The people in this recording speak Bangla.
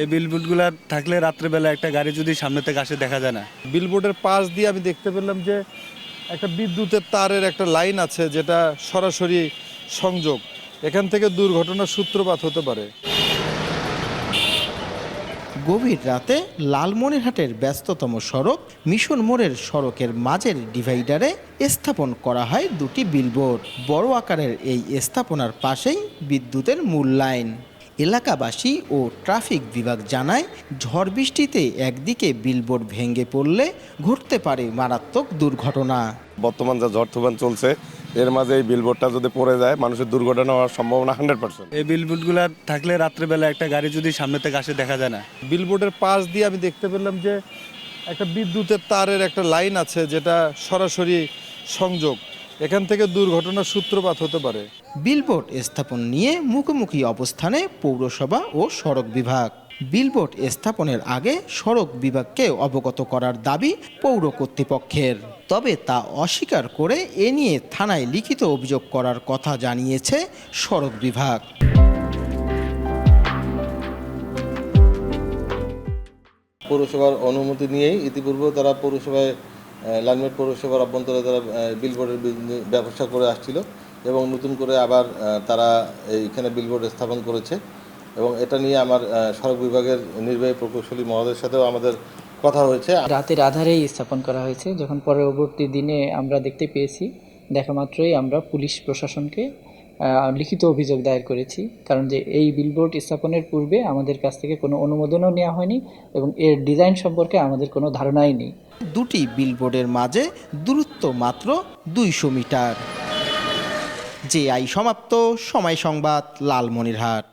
এই বিলবোর্ডগুলো থাকলে রাত্রেবেলা একটা গাড়ি যদি সামনে থেকে আসে দেখা যায় না। বিলবোর্ডের পাশ দিয়ে আমি দেখতে পেলাম যে একটা বিদ্যুতের তারের একটা লাইন আছে যেটা সরাসরি সংযোগ। এখান থেকে দুর্ঘটনার সূত্রপাত হতে পারে। গভীর রাতে লালমনিরহাটের ব্যস্ততম সড়ক মিশন মোড়ের সড়কের মাঝের ডিভাইডারে স্থাপন করা হয় দুটি বিলবোর্ড বড় আকারের এই স্থাপনার পাশেই বিদ্যুতের মূল লাইন। এলাকাবাসী ও ট্রাফিক বিভাগ জানায় ঝড় বৃষ্টিতে একদিকে বিলবোর্ড ভেঙে পড়লে ঘটতে পারে মারাত্মক দুর্ঘটনা। বর্তমান যা ঝড় তুফান চলছে এর মাঝে এই বিলবোর্ডটা যদি পড়ে যায় মানুষের দুর্ঘটনা হওয়ার সম্ভাবনা হান্ড্রেড পার্সেন্ট। এই বিলবোর্ডগুলো থাকলে রাত্রেবেলা একটা গাড়ি যদি সামনে থেকে আসে দেখা যায় না। বিলবোর্ডের পাশ দিয়ে আমি দেখতে পেলাম যে একটা বিদ্যুতের তারের একটা লাইন আছে যেটা সরাসরি সংযোগ। এখান থেকে দুর্ঘটনার সূত্রপাত হতে পারে। বিলবোর্ড স্থাপন নিয়ে মুখোমুখি অবস্থানে পৌরসভা ও সড়ক বিভাগ। বিলবোর্ড স্থাপনের আগে সড়ক বিভাগকে অবগত করার দাবি পৌর কর্তৃপক্ষের। তবে তা অস্বীকার করে এ নিয়ে থানায় লিখিত অভিযোগ করার কথা জানিয়েছে সড়ক বিভাগ। পৌরসভার অনুমতি নিয়েই ইতিপূর্বে তারা পৌরসভায় লালমেট পৌরসভার অভ্যন্তরে তারা বিলবোর্ডের ব্যবসা করে আসছিল এবং নতুন করে আবার তারা এইখানে বিলবোর্ড স্থাপন করেছে এবং এটা নিয়ে আমার সড়ক বিভাগের নির্বাহী প্রকৌশলী মহোদয়ের সাথেও আমাদের কথা হয়েছে। রাতের আধারেই স্থাপন করা হয়েছে, যখন পরবর্তী দিনে আমরা দেখতে পেয়েছি, দেখা মাত্রই আমরা পুলিশ প্রশাসনকে লিখিত অভিযোগ দায়ের করেছি, কারণ যে এই বিলবোর্ড স্থাপনের পূর্বে আমাদের কাছ থেকে কোনো অনুমোদনও নেওয়া হয়নি এবং এর ডিজাইন সম্পর্কে আমাদের কোনো ধারণাই নেই। দুটি বিলবোর্ডের মাঝে দূরত্ব মাত্র দুইশো মিটার। যে আই সমাপ্ত সময় সংবাদ লালমনিরহাট।